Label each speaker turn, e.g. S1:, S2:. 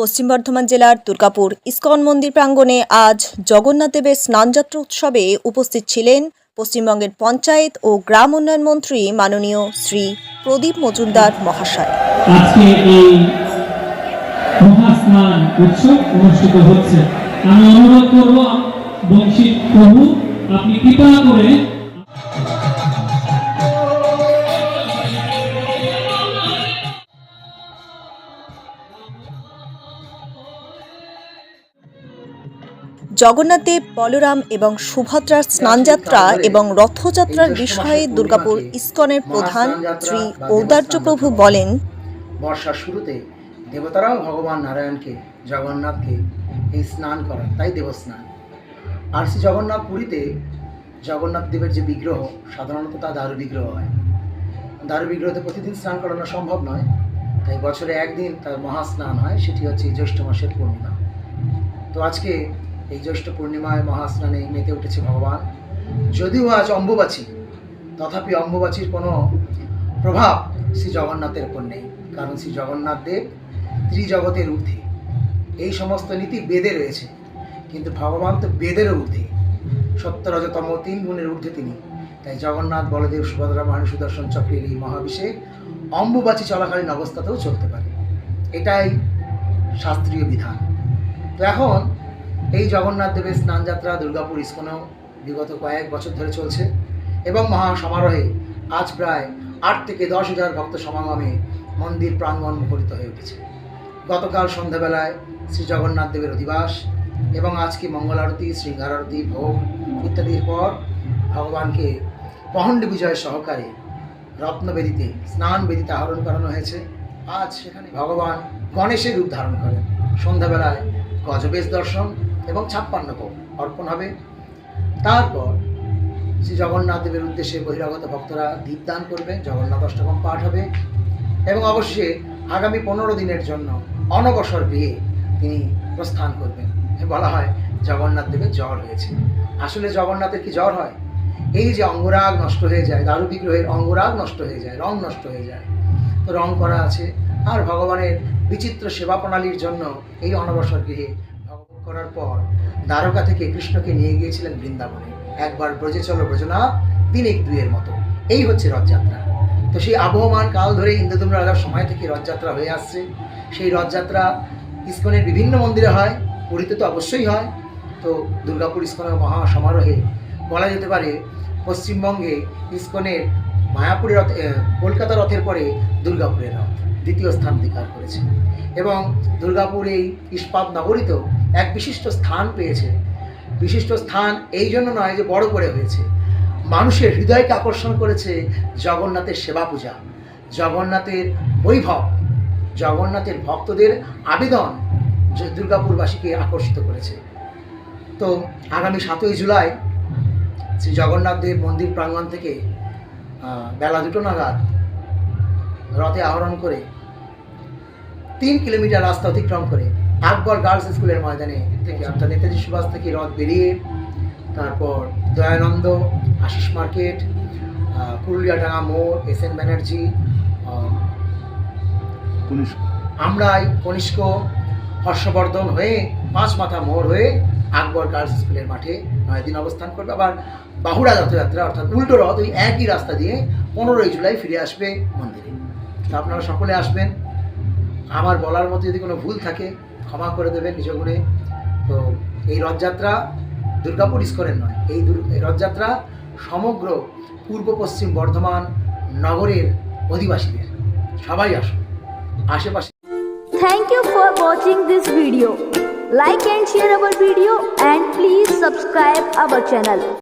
S1: পশ্চিম বর্ধমান জেলার দুর্গাপুর ইস্কন মন্দির প্রাঙ্গণে আজ জগন্নাথ দেবের স্নানযাত্রা উৎসবে উপস্থিত ছিলেন পশ্চিমবঙ্গের পঞ্চায়েত ও গ্রাম উন্নয়ন মন্ত্রী মাননীয় শ্রী প্রদীপ মজুমদার মহাশয়।
S2: আজকে এই মহাস্নান উৎসব অনুষ্ঠিত হচ্ছে। আমি অনুরোধ করব বংশী প্রভু, আপনি কৃপা করে
S1: জগন্নাথ দেব বলরাম এবং সুভদ্রার স্নানযাত্রা এবং রথযাত্রার বিষয়ে দুর্গাপুর ইস্কনের প্রধান শ্রী ঔদার্য প্রভু বলেন
S3: বর্ষার শুরুতে দেবতারাও ভগবান নারায়ণকে জগন্নাথকে এই স্নান করান তাই দেবস্নান। আর শ্রী জগন্নাথ পুরীতে জগন্নাথ দেবের যে বিগ্রহ সাধারণত তা দারু বিগ্রহ হয়। দারু বিগ্রহতে প্রতিদিন স্নান করানো সম্ভব নয় তাই বছরে একদিন তার মহাস্নান হয় সেটি হচ্ছে জ্যৈষ্ঠ মাসের পূর্ণিমা। তো আজকে এই জ্যৈষ্ঠ পূর্ণিমায় মহাস্নানে মেতে উঠেছে ভগবান। যদিও আজ অম্বুবাচী, তথাপি অম্বুবাচীর কোনো প্রভাব শ্রী জগন্নাথের উপর নেই, কারণ শ্রী জগন্নাথ দেব ত্রিজগতের ঊর্ধ্বে। এই সমস্ত নীতি বেদে রয়েছে, কিন্তু ভগবান তো বেদেরও ঊর্ধ্বে। সত্য রজতম তিন গুণের ঊর্ধ্বে তিনি। তাই জগন্নাথ, বলদেব, সুভদ্রা মহান সুদর্শন চক্রের এই মহাভিষেক অম্বুবাচী চলাকালীন অবস্থাতেও চলতে পারে। এটাই শাস্ত্রীয় বিধান। তো এখন এই জগন্নাথ দেবের স্নানযাত্রা দুর্গাপুর ইস্কনেও বিগত কয়েক বছর ধরে চলছে এবং মহা সমারোহে আজ প্রায় আট থেকে দশ হাজার ভক্ত সমাগমে মন্দির প্রাঙ্গণ মুখরিত হয়ে উঠেছে। গতকাল সন্ধ্যাবেলায় শ্রী জগন্নাথ দেবের অধিবাস এবং আজকে মঙ্গল আরতি, শৃঙ্গার আরতি, ভোগ ইত্যাদির পর ভগবানকে পহণ্ড বিজয় সহকারে রত্নবেদিতে স্নান বেদিতে আহরণ করানো হয়েছে। আজ সেখানে ভগবান গণেশের রূপ ধারণ করেন। সন্ধ্যাবেলায় গজবেশ দর্শন এবং ছাপ্পান্ন ভোগ অর্পণ হবে। তারপর শ্রী জগন্নাথ দেবের উদ্দেশ্যে বহিরাগত ভক্তরা দীপদান করবেন জগন্নাথ অষ্টকম পাঠ হবে এবং অবশ্যই আগামী পনেরো দিনের জন্য অনবসর বিয়ে তিনি প্রস্থান করবেন। বলা হয় জগন্নাথ দেবের জ্বর হয়েছে। আসলে জগন্নাথের কি জ্বর হয়? এই যে অঙ্গরাগ নষ্ট হয়ে যায়, দারু বিগ্রহের অঙ্গরাগ নষ্ট হয়ে যায়, রং নষ্ট হয়ে যায়। তো রং করা আছে। আর ভগবানের বিচিত্র সেবা প্রণালীর জন্য এই অনবসর গৃহে করার পর দ্বারকা থেকে কৃষ্ণকে নিয়ে গিয়েছিলেন বৃন্দাবনে। একবার ব্রজে চলো ব্রজনাথ দিনেক দুইয়ের মতো। এই হচ্ছে রথযাত্রা। তো সেই আবহমান কাল ধরে ইন্দ্রদুম্ন রাজার সময় থেকে রথযাত্রা হয়ে আসছে। সেই রথযাত্রা ইস্কনের বিভিন্ন মন্দিরে হয়, পুরীতে তো অবশ্যই হয়। তো দুর্গাপুর ইস্কনের মহা সমারোহে বলা যেতে পারে, পশ্চিমবঙ্গে ইস্কনের মায়াপুরের রথ কলকাতা রথের পরে দুর্গাপুরের রথ দ্বিতীয় স্থান অধিকার করেছে। এবং দুর্গাপুর এই ইস্পাত নগরীতেও এক বিশিষ্ট স্থান পেয়েছে। বিশিষ্ট স্থান এই জন্য নয় যে বড় করে হয়েছে। মানুষের হৃদয়কে আকর্ষণ করেছে জগন্নাথের সেবা পূজা। জগন্নাথের বৈভব, জগন্নাথের ভক্তদের আবেদন দুর্গাপুরবাসীকে আকর্ষিত করেছে। তো আগামী সাতই জুলাই শ্রী জগন্নাথ দেব মন্দির প্রাঙ্গণ থেকে বেলা দুটো নাগাদ রথে আহরণ করে তিন কিলোমিটার রাস্তা অতিক্রম করে আকবর গার্লস স্কুলের ময়দানে থেকে অর্থাৎ নেতাজি সুভাষ থেকে রথ বেরিয়ে তারপর দয়ানন্দ আশিস মার্কেট আহ, পুরুলিয়াডাঙ্গা মোড় এস এন ব্যানার্জি আমরাই কনিষ্ক হর্ষবর্ধন হয়ে পাঁচ মাথা মোড় হয়ে আকবর গার্লস স্কুলের মাঠে নয় দিন অবস্থান করবে। আবার বাহুড়া রথযাত্রা অর্থাৎ উল্টো রথ ওই একই রাস্তা দিয়ে পনেরোই জুলাই ফিরে আসবে মন্দিরে। তো আপনারা সকলে আসবেন। আমার বলার মধ্যে যদি কোনো ভুল থাকে ক্ষমা করে দেবেন নিজ গুণে তো এই রথযাত্রা দুর্গাপুর ইস্কনের নয়, এই রথযাত্রা সমগ্র পূর্ব পশ্চিম বর্ধমান নগরের অধিবাসীদের। সবাই আসুন, আশেপাশে।
S4: Thank you for watching this video like and share our video and please subscribe our channel.